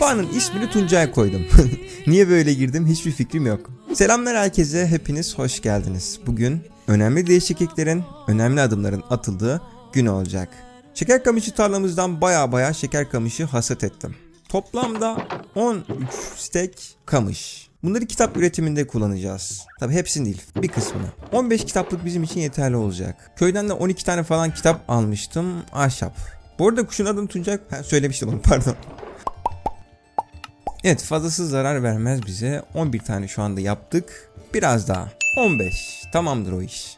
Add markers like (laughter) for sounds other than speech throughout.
Papağanın ismini Tuncay koydum. (laughs) Niye böyle girdim hiçbir fikrim yok. Selamlar herkese, hepiniz hoş geldiniz. Bugün önemli değişikliklerin, önemli adımların atıldığı gün olacak. Şeker kamışı tarlamızdan baya baya şeker kamışı hasat ettim. Toplamda 13 stek kamış. Bunları kitap üretiminde kullanacağız. Tabi hepsini değil, bir kısmını. 15 kitaplık bizim için yeterli olacak. Köyden de 12 tane falan kitap almıştım. Ahşap. Bu arada kuşun adını Tuncay... Ha, söylemiştim onu pardon. Evet fazlasız zarar vermez bize. 11 tane şu anda yaptık. Biraz daha. 15. Tamamdır o iş.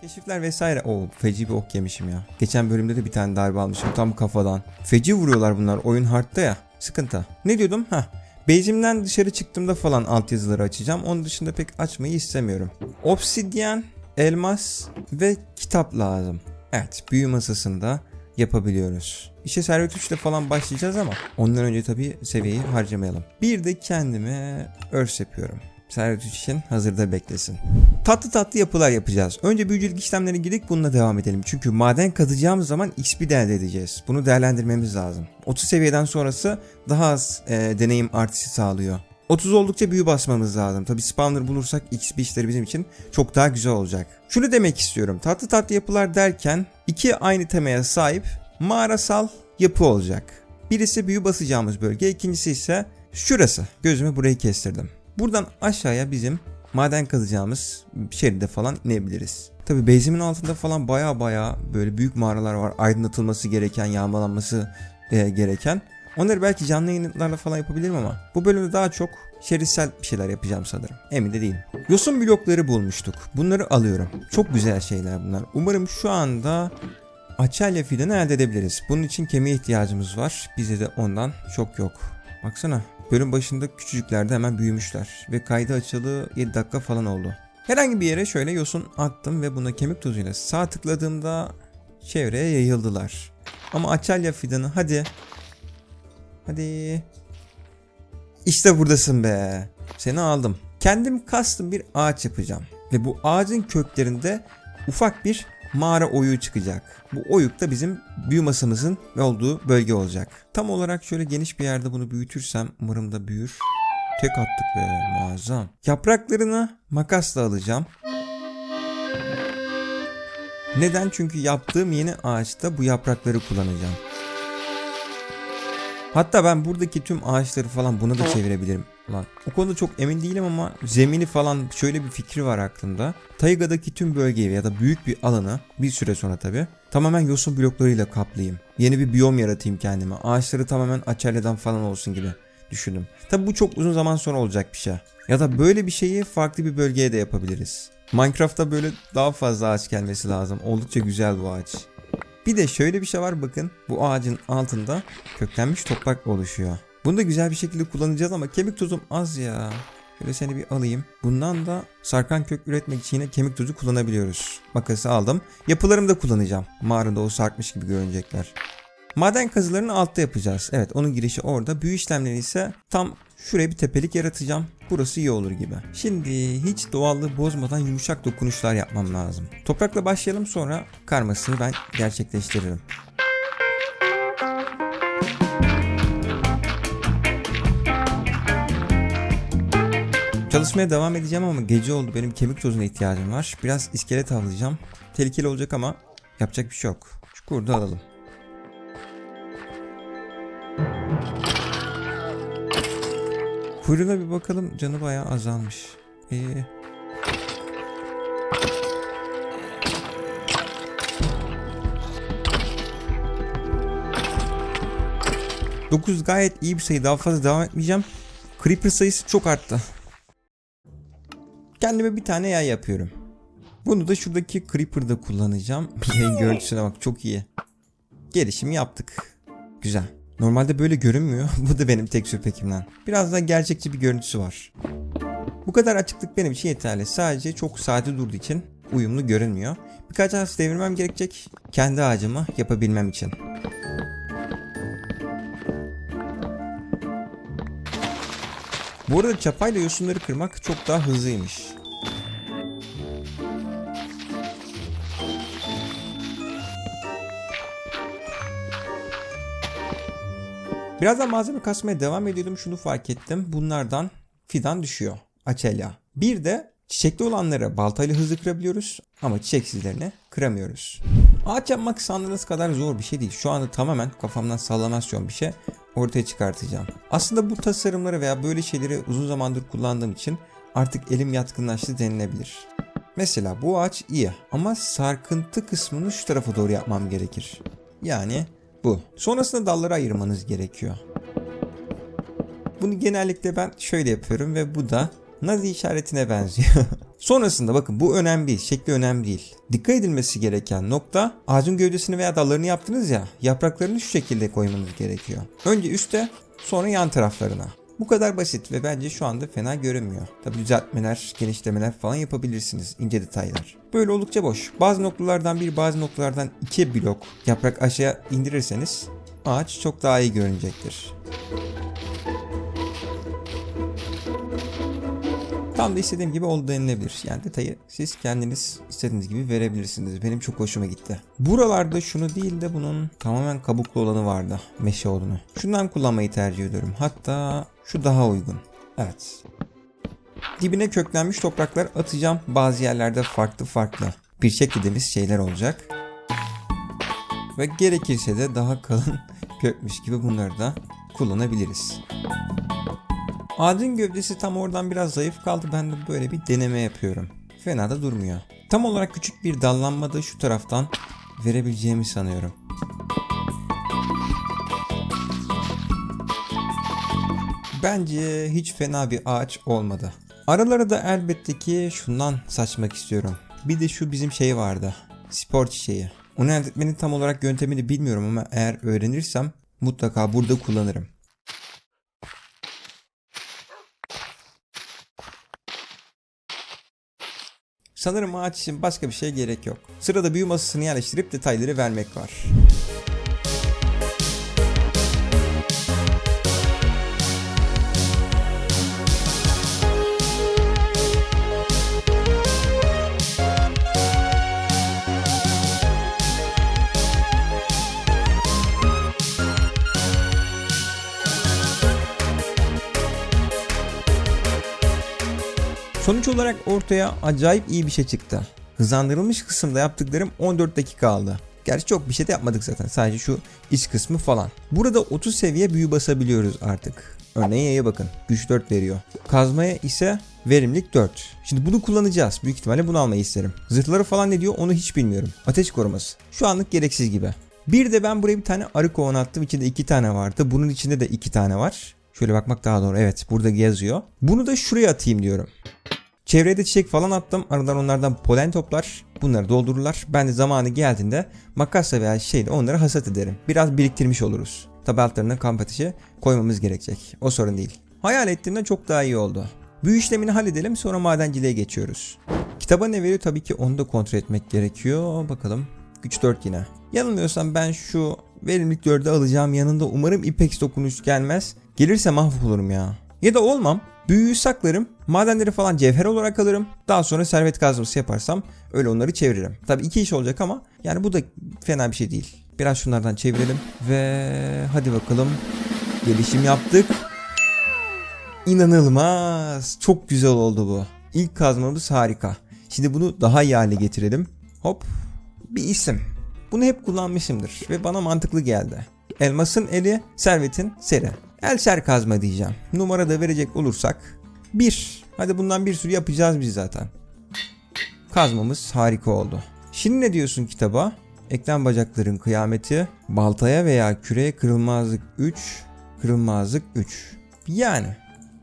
Keşifler vesaire. Oo feci bir ok yemişim ya. Geçen bölümde de bir tane darbe almışım tam kafadan. Feci vuruyorlar bunlar oyun hardta ya. Sıkıntı. Ne diyordum? Ha. Base'imden dışarı çıktığımda falan altyazıları açacağım. Onun dışında pek açmayı istemiyorum. Obsidyen, elmas ve kitap lazım. Evet büyü masasında yapabiliyoruz. İşe servet 3 ile falan başlayacağız ama ondan önce tabii seviyeyi harcamayalım. Bir de kendime örs yapıyorum. Servet 3 için hazırda beklesin. Tatlı tatlı yapılar yapacağız. Önce büyücülük işlemlerine gidip bununla devam edelim. Çünkü maden kazacağımız zaman XP de elde edeceğiz. Bunu değerlendirmemiz lazım. 30 seviyeden sonrası daha az e, deneyim artışı sağlıyor. 30 oldukça büyü basmamız lazım. Tabi spawner bulursak XP işleri bizim için çok daha güzel olacak. Şunu demek istiyorum. Tatlı tatlı yapılar derken iki aynı temaya sahip mağarasal yapı olacak. Birisi büyü basacağımız bölge, ikincisi ise şurası. Gözüme burayı kestirdim. Buradan aşağıya bizim maden kazacağımız şeride falan inebiliriz. Tabi base'imin altında falan baya baya böyle büyük mağaralar var. Aydınlatılması gereken, yağmalanması e, gereken. Onları belki canlı yayınlarla falan yapabilirim ama bu bölümde daha çok şeritsel bir şeyler yapacağım sanırım. Emin de değilim. Yosun blokları bulmuştuk. Bunları alıyorum. Çok güzel şeyler bunlar. Umarım şu anda Açelya fidanı elde edebiliriz. Bunun için kemiğe ihtiyacımız var. Bize de ondan çok yok. Baksana bölüm başında küçücüklerde hemen büyümüşler. Ve kaydı açılı 7 dakika falan oldu. Herhangi bir yere şöyle yosun attım ve buna kemik tozuyla sağ tıkladığımda çevreye yayıldılar. Ama Açelya fidanı hadi Hadi. İşte buradasın be. Seni aldım. Kendim kastım bir ağaç yapacağım. Ve bu ağacın köklerinde ufak bir mağara oyuğu çıkacak. Bu oyuk da bizim büyü masamızın olduğu bölge olacak. Tam olarak şöyle geniş bir yerde bunu büyütürsem umarım da büyür. Tek attık be muazzam. Yapraklarını makasla alacağım. Neden? Çünkü yaptığım yeni ağaçta bu yaprakları kullanacağım. Hatta ben buradaki tüm ağaçları falan buna da çevirebilirim. Lan o konuda çok emin değilim ama zemini falan şöyle bir fikri var aklımda. Tayga'daki tüm bölgeyi ya da büyük bir alanı bir süre sonra tabi tamamen yosun bloklarıyla kaplayayım. Yeni bir biyom yaratayım kendime. Ağaçları tamamen açelyeden falan olsun gibi düşündüm. Tabi bu çok uzun zaman sonra olacak bir şey. Ya da böyle bir şeyi farklı bir bölgeye de yapabiliriz. Minecraft'ta böyle daha fazla ağaç gelmesi lazım. Oldukça güzel bu ağaç. Bir de şöyle bir şey var bakın. Bu ağacın altında köklenmiş toprak oluşuyor. Bunu da güzel bir şekilde kullanacağız ama kemik tozum az ya. Şöyle seni bir alayım. Bundan da sarkan kök üretmek için yine kemik tozu kullanabiliyoruz. Makası aldım. Yapılarımı da kullanacağım. Mağarada o sarkmış gibi görünecekler. Maden kazılarını altta yapacağız. Evet onun girişi orada. Büyü işlemleri ise tam şuraya bir tepelik yaratacağım. Burası iyi olur gibi. Şimdi hiç doğallığı bozmadan yumuşak dokunuşlar yapmam lazım. Toprakla başlayalım sonra karmasını ben gerçekleştiririm. Çalışmaya devam edeceğim ama gece oldu. Benim kemik tozuna ihtiyacım var. Biraz iskelet avlayacağım. Tehlikeli olacak ama yapacak bir şey yok. Şu kurdu alalım. Kuyruğuna bir bakalım. Canı bayağı azalmış. Ee, Dokuz gayet iyi bir sayı. Daha fazla devam etmeyeceğim. Creeper sayısı çok arttı. Kendime bir tane yay yapıyorum. Bunu da şuradaki Creeper'da kullanacağım. (laughs) Yayın görüntüsüne bak çok iyi. Gelişim yaptık. Güzel. Normalde böyle görünmüyor. (laughs) Bu da benim tek pekimden. Biraz daha gerçekçi bir görüntüsü var. Bu kadar açıklık benim için yeterli. Sadece çok sade durduğu için uyumlu görünmüyor. Birkaç ağaç devirmem gerekecek kendi ağacımı yapabilmem için. Bu arada çapayla yosunları kırmak çok daha hızlıymış. Birazdan malzeme kasmaya devam ediyordum. Şunu fark ettim. Bunlardan fidan düşüyor. Açelya. Bir de çiçekli olanları baltayla hızlı kırabiliyoruz ama çiçeksizlerini kıramıyoruz. Ağaç yapmak sandığınız kadar zor bir şey değil. Şu anda tamamen kafamdan sallamasyon bir şey ortaya çıkartacağım. Aslında bu tasarımları veya böyle şeyleri uzun zamandır kullandığım için artık elim yatkınlaştı denilebilir. Mesela bu ağaç iyi ama sarkıntı kısmını şu tarafa doğru yapmam gerekir. Yani bu. Sonrasında dalları ayırmanız gerekiyor. Bunu genellikle ben şöyle yapıyorum ve bu da Nazi işaretine benziyor. (laughs) Sonrasında bakın bu önemli değil, şekli önemli değil. Dikkat edilmesi gereken nokta ağacın gövdesini veya dallarını yaptınız ya yapraklarını şu şekilde koymanız gerekiyor. Önce üste sonra yan taraflarına. Bu kadar basit ve bence şu anda fena görünmüyor. Tabi düzeltmeler, genişlemeler falan yapabilirsiniz. ince detaylar. Böyle oldukça boş. Bazı noktalardan bir, bazı noktalardan iki blok yaprak aşağı indirirseniz ağaç çok daha iyi görünecektir. Tam da istediğim gibi oldu denilebilir. Yani detayı siz kendiniz istediğiniz gibi verebilirsiniz. Benim çok hoşuma gitti. Buralarda şunu değil de bunun tamamen kabuklu olanı vardı. Meşe odunu. Şundan kullanmayı tercih ediyorum. Hatta şu daha uygun. Evet. Dibine köklenmiş topraklar atacağım. Bazı yerlerde farklı farklı pirçek dediğimiz şeyler olacak. Ve gerekirse de daha kalın (laughs) kökmüş gibi bunları da kullanabiliriz. Ağacın gövdesi tam oradan biraz zayıf kaldı. Ben de böyle bir deneme yapıyorum. Fena da durmuyor. Tam olarak küçük bir dallanma da şu taraftan verebileceğimi sanıyorum. Bence hiç fena bir ağaç olmadı. Aralara da elbette ki şundan saçmak istiyorum. Bir de şu bizim şey vardı. Spor çiçeği. Onu elde etmenin tam olarak yöntemini bilmiyorum ama eğer öğrenirsem mutlaka burada kullanırım. Sanırım ağaç için başka bir şey gerek yok. Sırada büyü masasını yerleştirip detayları vermek var. Olarak ortaya acayip iyi bir şey çıktı. Hızlandırılmış kısımda yaptıklarım 14 dakika aldı. Gerçi çok bir şey de yapmadık zaten. Sadece şu iç kısmı falan. Burada 30 seviye büyü basabiliyoruz artık. Örneğin yaya bakın. Güç 4 veriyor. Kazmaya ise verimlilik 4. Şimdi bunu kullanacağız. Büyük ihtimalle bunu almayı isterim. Zırhları falan ne diyor onu hiç bilmiyorum. Ateş koruması. Şu anlık gereksiz gibi. Bir de ben buraya bir tane arı kovan attım. İçinde iki tane vardı. Bunun içinde de iki tane var. Şöyle bakmak daha doğru. Evet burada yazıyor. Bunu da şuraya atayım diyorum. Çevrede çiçek falan attım. Aradan onlardan polen toplar. Bunları doldururlar. Ben de zamanı geldiğinde makasla veya şeyle onları hasat ederim. Biraz biriktirmiş oluruz. Tabi altlarına kamp ateşi koymamız gerekecek. O sorun değil. Hayal ettiğimden çok daha iyi oldu. Büyü işlemini halledelim sonra madenciliğe geçiyoruz. Kitaba ne veriyor tabii ki onu da kontrol etmek gerekiyor. Bakalım. Güç 4 yine. Yanılmıyorsam ben şu verimlilik 4'ü alacağım yanında umarım ipex dokunuş gelmez. Gelirse mahvolurum ya. Ya da olmam. Büyüyü saklarım. Madenleri falan cevher olarak alırım. Daha sonra servet kazması yaparsam öyle onları çeviririm. Tabii iki iş olacak ama yani bu da fena bir şey değil. Biraz şunlardan çevirelim ve hadi bakalım. Gelişim yaptık. İnanılmaz. Çok güzel oldu bu. İlk kazmamız harika. Şimdi bunu daha iyi hale getirelim. Hop. Bir isim. Bunu hep kullanmışımdır ve bana mantıklı geldi. Elmasın eli, servetin seri. Elser kazma diyeceğim. Numara da verecek olursak 1. Hadi bundan bir sürü yapacağız biz zaten. Kazmamız harika oldu. Şimdi ne diyorsun kitaba? Eklem bacakların kıyameti, baltaya veya küreye kırılmazlık 3, kırılmazlık 3. Yani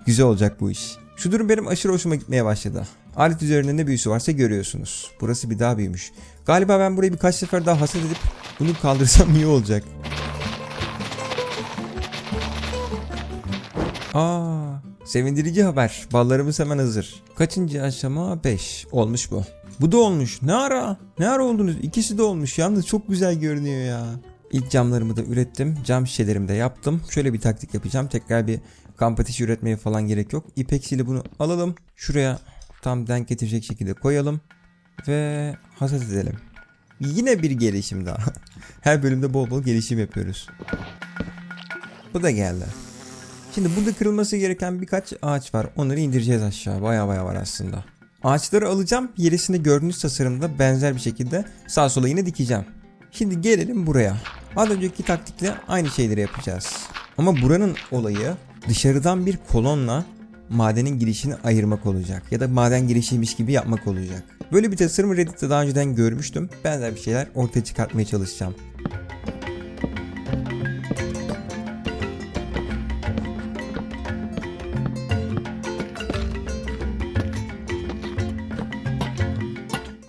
güzel olacak bu iş. Şu durum benim aşırı hoşuma gitmeye başladı. Alet üzerinde ne büyüsü varsa görüyorsunuz. Burası bir daha büyümüş. Galiba ben burayı birkaç sefer daha hasat edip bunu kaldırsam iyi olacak. Aa, sevindirici haber. Ballarımız hemen hazır. Kaçıncı aşama? 5. Olmuş bu. Bu da olmuş. Ne ara? Ne ara oldunuz? İkisi de olmuş. Yalnız çok güzel görünüyor ya. İlk camlarımı da ürettim. Cam şişelerimi de yaptım. Şöyle bir taktik yapacağım. Tekrar bir kamp ateşi üretmeye falan gerek yok. İpeksiyle bunu alalım. Şuraya tam denk getirecek şekilde koyalım. Ve hasat edelim. Yine bir gelişim daha. (laughs) Her bölümde bol bol gelişim yapıyoruz. Bu da geldi. Şimdi burada kırılması gereken birkaç ağaç var. Onları indireceğiz aşağı. Baya baya var aslında. Ağaçları alacağım. Yerisinde gördüğünüz tasarımda benzer bir şekilde sağ sola yine dikeceğim. Şimdi gelelim buraya. Az önceki taktikle aynı şeyleri yapacağız. Ama buranın olayı dışarıdan bir kolonla madenin girişini ayırmak olacak. Ya da maden girişiymiş gibi yapmak olacak. Böyle bir tasarımı Reddit'te daha önceden görmüştüm. Benzer bir şeyler ortaya çıkartmaya çalışacağım.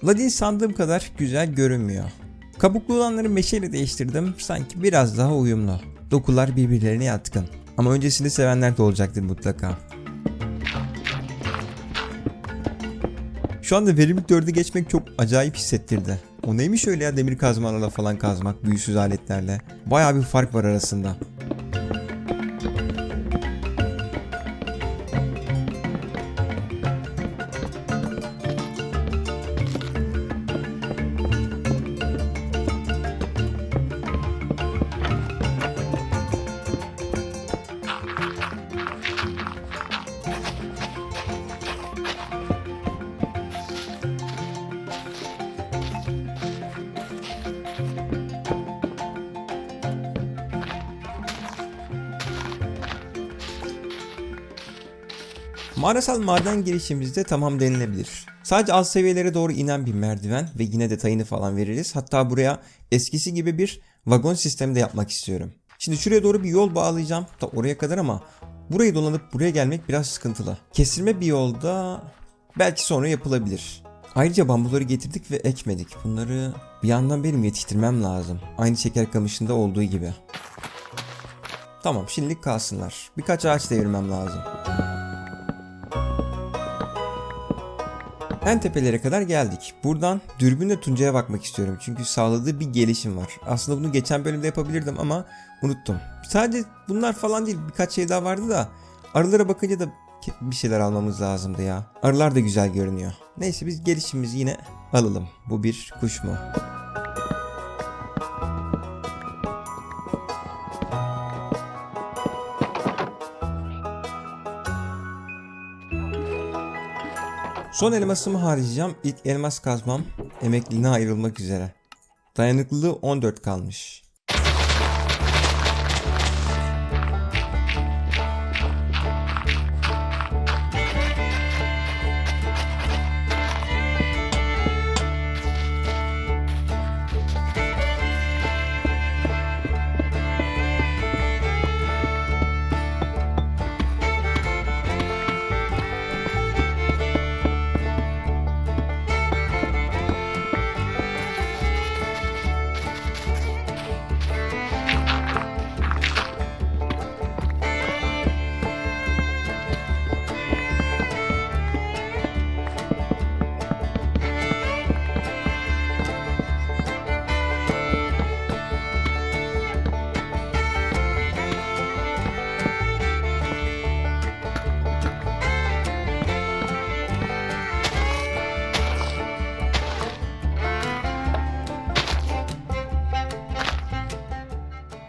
Ladin sandığım kadar güzel görünmüyor. Kabuklu olanları meşeyle değiştirdim. Sanki biraz daha uyumlu. Dokular birbirlerine yatkın. Ama öncesini sevenler de olacaktır mutlaka. Şu anda verimlilik 4'e geçmek çok acayip hissettirdi. O neymiş öyle ya demir kazmalarla falan kazmak büyüsüz aletlerle. Baya bir fark var arasında. Mağarasal maden girişimizde tamam denilebilir. Sadece alt seviyelere doğru inen bir merdiven ve yine detayını falan veririz. Hatta buraya eskisi gibi bir vagon sistemi de yapmak istiyorum. Şimdi şuraya doğru bir yol bağlayacağım da oraya kadar ama burayı dolanıp buraya gelmek biraz sıkıntılı. Kestirme bir yolda belki sonra yapılabilir. Ayrıca bambuları getirdik ve ekmedik. Bunları bir yandan benim yetiştirmem lazım. Aynı şeker kamışında olduğu gibi. Tamam şimdilik kalsınlar. Birkaç ağaç devirmem lazım. En tepelere kadar geldik. Buradan dürbünle Tuncay'a bakmak istiyorum. Çünkü sağladığı bir gelişim var. Aslında bunu geçen bölümde yapabilirdim ama unuttum. Sadece bunlar falan değil birkaç şey daha vardı da arılara bakınca da bir şeyler almamız lazımdı ya. Arılar da güzel görünüyor. Neyse biz gelişimimizi yine alalım. Bu bir kuş mu? Son elmasımı harcayacağım. İlk elmas kazmam emekliliğine ayrılmak üzere. Dayanıklılığı 14 kalmış.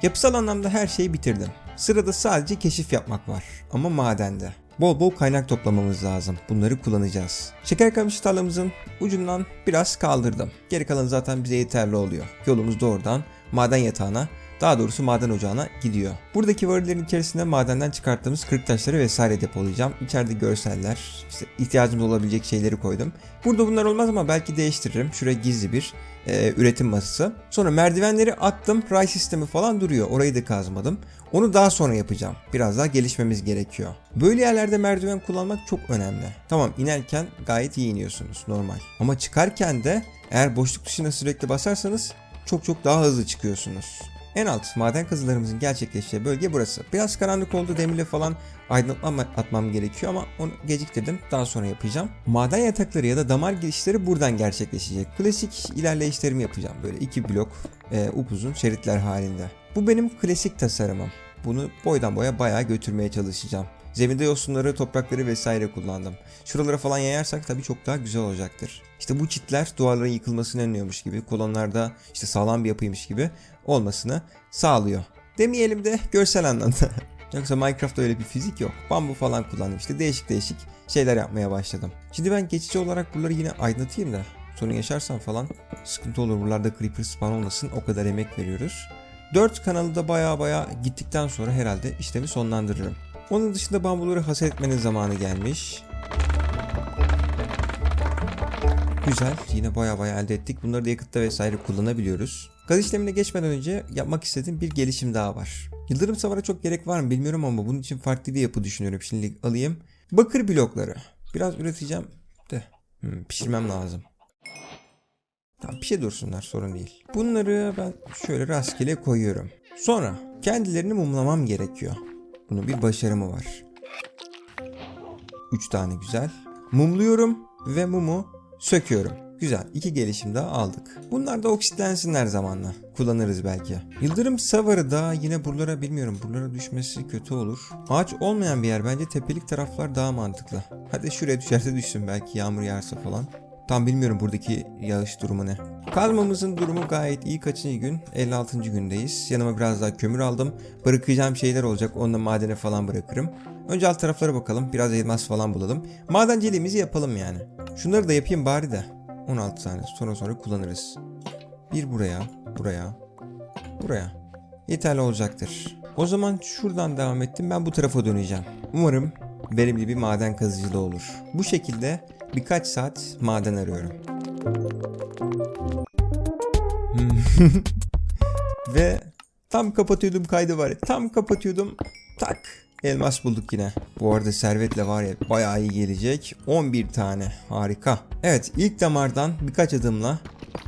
Yapısal anlamda her şeyi bitirdim. Sırada sadece keşif yapmak var ama madende. Bol bol kaynak toplamamız lazım. Bunları kullanacağız. Şeker kamışı tarlamızın ucundan biraz kaldırdım. Geri kalan zaten bize yeterli oluyor. Yolumuz doğrudan maden yatağına daha doğrusu maden ocağına gidiyor. Buradaki varilerin içerisinde madenden çıkarttığımız kırık taşları vesaire depolayacağım. İçeride görseller, işte ihtiyacımız olabilecek şeyleri koydum. Burada bunlar olmaz ama belki değiştiririm. Şuraya gizli bir e, üretim masası. Sonra merdivenleri attım. Ray sistemi falan duruyor. Orayı da kazmadım. Onu daha sonra yapacağım. Biraz daha gelişmemiz gerekiyor. Böyle yerlerde merdiven kullanmak çok önemli. Tamam inerken gayet iyi iniyorsunuz normal. Ama çıkarken de eğer boşluk tuşuna sürekli basarsanız çok çok daha hızlı çıkıyorsunuz. En alt maden kazılarımızın gerçekleşeceği bölge burası. Biraz karanlık oldu demirle falan aydınlatma atmam gerekiyor ama onu geciktirdim. Daha sonra yapacağım. Maden yatakları ya da damar girişleri buradan gerçekleşecek. Klasik ilerleyişlerimi yapacağım. Böyle iki blok e, upuzun şeritler halinde. Bu benim klasik tasarımım. Bunu boydan boya bayağı götürmeye çalışacağım. Zeminde yosunları, toprakları vesaire kullandım. Şuralara falan yayarsak tabii çok daha güzel olacaktır. İşte bu çitler duvarların yıkılmasını önlüyormuş gibi, kolonlarda işte sağlam bir yapıymış gibi olmasını sağlıyor. Demeyelim de görsel anlamda. (laughs) Yoksa Minecraft'ta öyle bir fizik yok. Bambu falan kullandım işte değişik değişik şeyler yapmaya başladım. Şimdi ben geçici olarak buraları yine aydınlatayım da sorun yaşarsam falan sıkıntı olur. Buralarda creeper spawn olmasın o kadar emek veriyoruz. 4 kanalı da baya baya gittikten sonra herhalde işlemi sonlandırırım. Onun dışında bambuları hasat etmenin zamanı gelmiş. Güzel. Yine baya baya elde ettik. Bunları da yakıtta vesaire kullanabiliyoruz. Gaz işlemine geçmeden önce yapmak istediğim bir gelişim daha var. Yıldırım savara çok gerek var mı bilmiyorum ama bunun için farklı bir yapı düşünüyorum. Şimdi alayım. Bakır blokları. Biraz üreteceğim de hmm, pişirmem lazım. Tamam pişe dursunlar sorun değil. Bunları ben şöyle rastgele koyuyorum. Sonra kendilerini mumlamam gerekiyor. Bunun bir başarımı var. 3 tane güzel. Mumluyorum ve mumu söküyorum. Güzel. iki gelişim daha aldık. Bunlar da oksitlensinler zamanla. Kullanırız belki. Yıldırım savarı da yine buralara bilmiyorum. Buralara düşmesi kötü olur. Ağaç olmayan bir yer bence tepelik taraflar daha mantıklı. Hadi şuraya düşerse düşsün belki yağmur yağarsa falan. Tam bilmiyorum buradaki yağış durumu ne. Kazmamızın durumu gayet iyi. Kaçıncı gün? 56. gündeyiz. Yanıma biraz daha kömür aldım. Bırakacağım şeyler olacak. Onu da madene falan bırakırım. Önce alt taraflara bakalım. Biraz elmas falan bulalım. Madenciliğimizi yapalım yani. Şunları da yapayım bari de. 16 tane. Sonra sonra kullanırız. Bir buraya, buraya, buraya. Yeterli olacaktır. O zaman şuradan devam ettim. Ben bu tarafa döneceğim. Umarım verimli bir maden kazıcılığı olur. Bu şekilde birkaç saat maden arıyorum. Hmm. (laughs) Ve tam kapatıyordum kaydı var. ya, Tam kapatıyordum. Tak. Elmas bulduk yine. Bu arada servetle var ya bayağı iyi gelecek. 11 tane. Harika. Evet ilk damardan birkaç adımla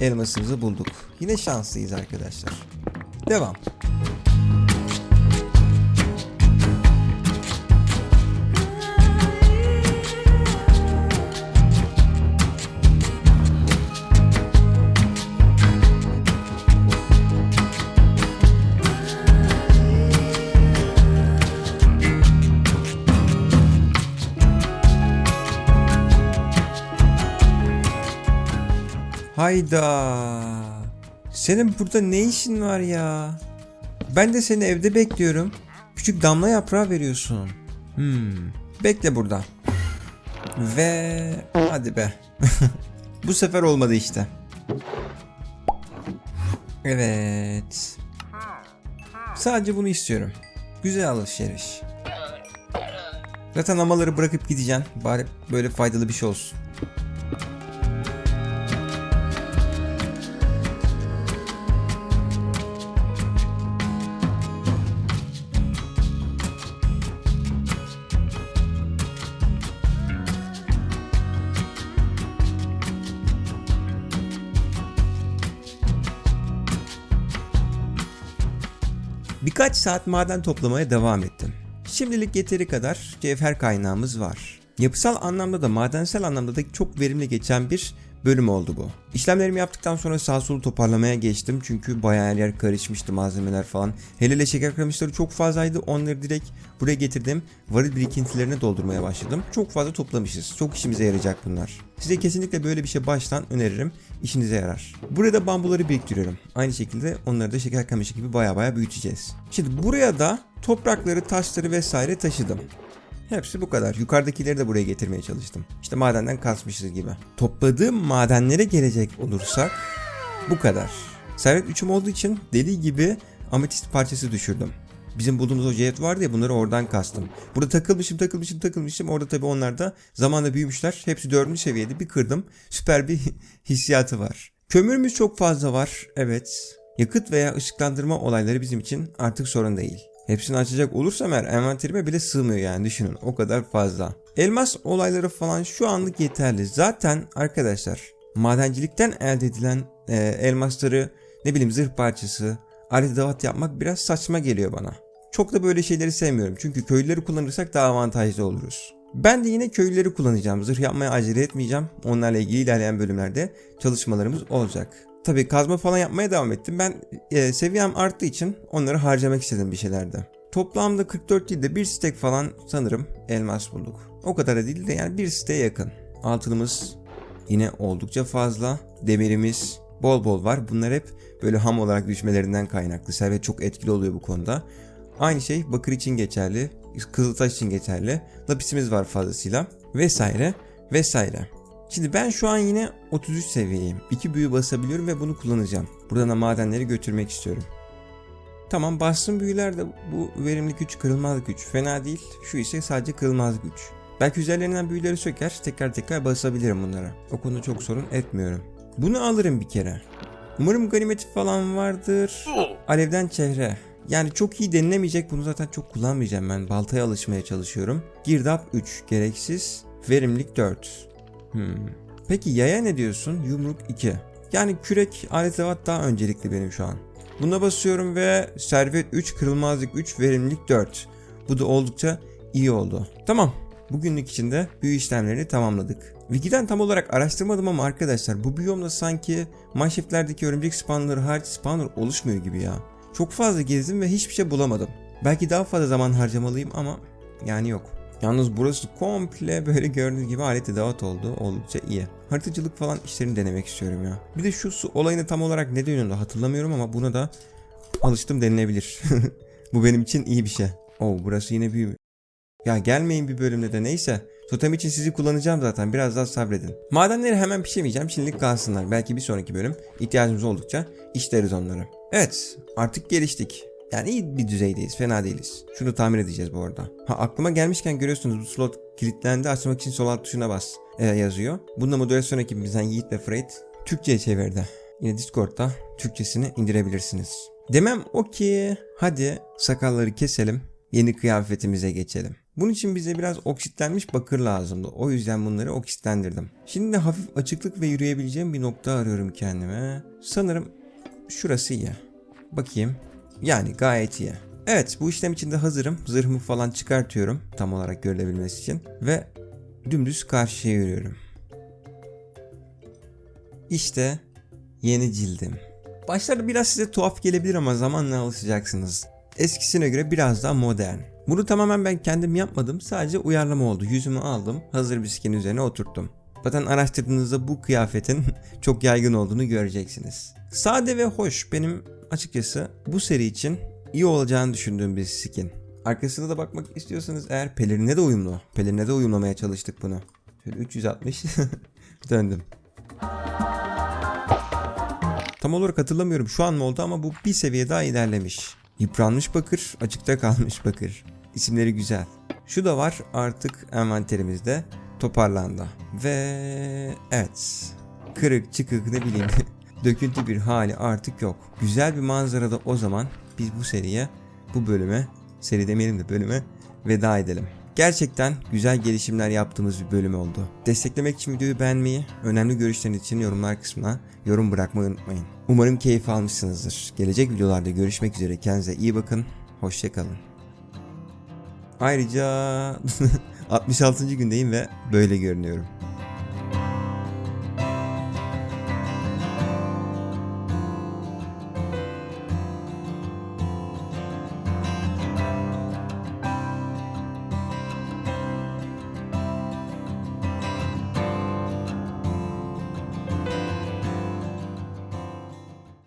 elmasımızı bulduk. Yine şanslıyız arkadaşlar. Devam. Hayda. Senin burada ne işin var ya? Ben de seni evde bekliyorum. Küçük damla yaprağı veriyorsun. Hmm. Bekle burada. Ve hadi be. (laughs) Bu sefer olmadı işte. Evet. Sadece bunu istiyorum. Güzel alışveriş. Zaten amaları bırakıp gideceğim. Bari böyle faydalı bir şey olsun. Saat maden toplamaya devam ettim. Şimdilik yeteri kadar cevher kaynağımız var. Yapısal anlamda da madensel anlamda da çok verimli geçen bir bölüm oldu bu. İşlemlerimi yaptıktan sonra sağ solu toparlamaya geçtim çünkü bayağı her yer karışmıştı malzemeler falan. Hele hele şeker kamışları çok fazlaydı onları direkt buraya getirdim. Varil birikintilerine doldurmaya başladım. Çok fazla toplamışız. Çok işimize yarayacak bunlar. Size kesinlikle böyle bir şey baştan öneririm. İşinize yarar. Burada bambuları biriktiriyorum. Aynı şekilde onları da şeker kamışı gibi baya baya büyüteceğiz. Şimdi buraya da toprakları, taşları vesaire taşıdım. Hepsi bu kadar. Yukarıdakileri de buraya getirmeye çalıştım. İşte madenden kasmışız gibi. Topladığım madenlere gelecek olursak bu kadar. Servet 3'üm olduğu için deli gibi ametist parçası düşürdüm. Bizim bulduğumuz o jet vardı ya bunları oradan kastım. Burada takılmışım takılmışım takılmışım. Orada tabii onlar da zamanla büyümüşler. Hepsi 4. seviyede bir kırdım. Süper bir (laughs) hissiyatı var. Kömürümüz çok fazla var. Evet. Yakıt veya ışıklandırma olayları bizim için artık sorun değil. Hepsini açacak olursam eğer envanterime bile sığmıyor yani düşünün o kadar fazla. Elmas olayları falan şu anlık yeterli. Zaten arkadaşlar madencilikten elde edilen e, elmasları ne bileyim zırh parçası, alet davat yapmak biraz saçma geliyor bana. Çok da böyle şeyleri sevmiyorum çünkü köylüleri kullanırsak daha avantajlı oluruz. Ben de yine köylüleri kullanacağım. Zırh yapmaya acele etmeyeceğim. Onlarla ilgili ilerleyen bölümlerde çalışmalarımız olacak. Tabii kazma falan yapmaya devam ettim. Ben e, seviyem arttığı için onları harcamak istedim bir şeylerde. Toplamda 44 değil de bir stek falan sanırım elmas bulduk. O kadar da değil de yani bir siteye yakın. Altınımız yine oldukça fazla. Demirimiz bol bol var. Bunlar hep böyle ham olarak düşmelerinden kaynaklı. Servet çok etkili oluyor bu konuda. Aynı şey bakır için geçerli, kızıltaş için geçerli. Lapisimiz var fazlasıyla vesaire vesaire. Şimdi ben şu an yine 33 seviyeyim. İki büyü basabiliyorum ve bunu kullanacağım. Buradan da madenleri götürmek istiyorum. Tamam bastım büyüler de bu verimlilik güç, kırılmazlık güç fena değil. Şu ise sadece kırılmazlık güç. Belki üzerlerinden büyüleri söker, tekrar tekrar basabilirim bunlara. O konuda çok sorun etmiyorum. Bunu alırım bir kere. Umarım ganimeti falan vardır. Alevden çehre. Yani çok iyi denilemeyecek bunu zaten çok kullanmayacağım ben. Baltaya alışmaya çalışıyorum. Girdap 3 gereksiz. Verimlilik 4. Hmm. Peki yaya ne diyorsun? Yumruk 2. Yani kürek alet evat daha öncelikli benim şu an. Buna basıyorum ve servet 3, kırılmazlık 3, verimlilik 4. Bu da oldukça iyi oldu. Tamam. Bugünlük içinde büyü işlemlerini tamamladık. Wiki'den tam olarak araştırmadım ama arkadaşlar bu biyomda sanki Mineshaft'lerdeki örümcek spawnları hariç spawner oluşmuyor gibi ya. Çok fazla gezdim ve hiçbir şey bulamadım. Belki daha fazla zaman harcamalıyım ama yani yok. Yalnız burası komple böyle gördüğünüz gibi alet edevat oldu. Oldukça iyi. Haritacılık falan işlerini denemek istiyorum ya. Bir de şu su olayını tam olarak ne dönüyordu hatırlamıyorum ama buna da alıştım denilebilir. (laughs) Bu benim için iyi bir şey. Oo burası yine büyü. Ya gelmeyin bir bölümde de neyse. Totem için sizi kullanacağım zaten biraz daha sabredin. Madenleri hemen pişirmeyeceğim şimdilik kalsınlar. Belki bir sonraki bölüm ihtiyacımız oldukça işleriz onları. Evet artık geliştik. Yani iyi bir düzeydeyiz fena değiliz. Şunu tamir edeceğiz bu arada. Ha aklıma gelmişken görüyorsunuz bu slot kilitlendi açmak için sol alt tuşuna bas e, yazıyor. Bunda moderasyon ekibimizden Yiğit ve Freight Türkçe'ye çevirdi. Yine Discord'da Türkçesini indirebilirsiniz. Demem o ki hadi sakalları keselim yeni kıyafetimize geçelim. Bunun için bize biraz oksitlenmiş bakır lazımdı. O yüzden bunları oksitlendirdim. Şimdi de hafif açıklık ve yürüyebileceğim bir nokta arıyorum kendime. Sanırım şurası iyi. Bakayım. Yani gayet iyi. Evet bu işlem için de hazırım. Zırhımı falan çıkartıyorum tam olarak görülebilmesi için. Ve dümdüz karşıya yürüyorum. İşte yeni cildim. Başlarda biraz size tuhaf gelebilir ama zamanla alışacaksınız. Eskisine göre biraz daha modern. Bunu tamamen ben kendim yapmadım. Sadece uyarlama oldu. Yüzümü aldım. Hazır bir skin üzerine oturttum. Zaten araştırdığınızda bu kıyafetin (laughs) çok yaygın olduğunu göreceksiniz. Sade ve hoş. Benim açıkçası bu seri için iyi olacağını düşündüğüm bir skin. Arkasına da bakmak istiyorsanız eğer pelerine de uyumlu. Pelerine de uyumlamaya çalıştık bunu. Şöyle 360 (laughs) döndüm. Tam olarak hatırlamıyorum şu an mı oldu ama bu bir seviye daha ilerlemiş. Yıpranmış bakır, açıkta kalmış bakır. İsimleri güzel. Şu da var artık envanterimizde toparlandı. Ve evet kırık çıkık ne bileyim (laughs) döküntü bir hali artık yok. Güzel bir manzarada o zaman biz bu seriye bu bölüme seri demeyelim de bölüme veda edelim. Gerçekten güzel gelişimler yaptığımız bir bölüm oldu. Desteklemek için videoyu beğenmeyi, önemli görüşleriniz için yorumlar kısmına yorum bırakmayı unutmayın. Umarım keyif almışsınızdır. Gelecek videolarda görüşmek üzere. Kendinize iyi bakın. Hoşçakalın. Ayrıca (laughs) 66. gündeyim ve böyle görünüyorum.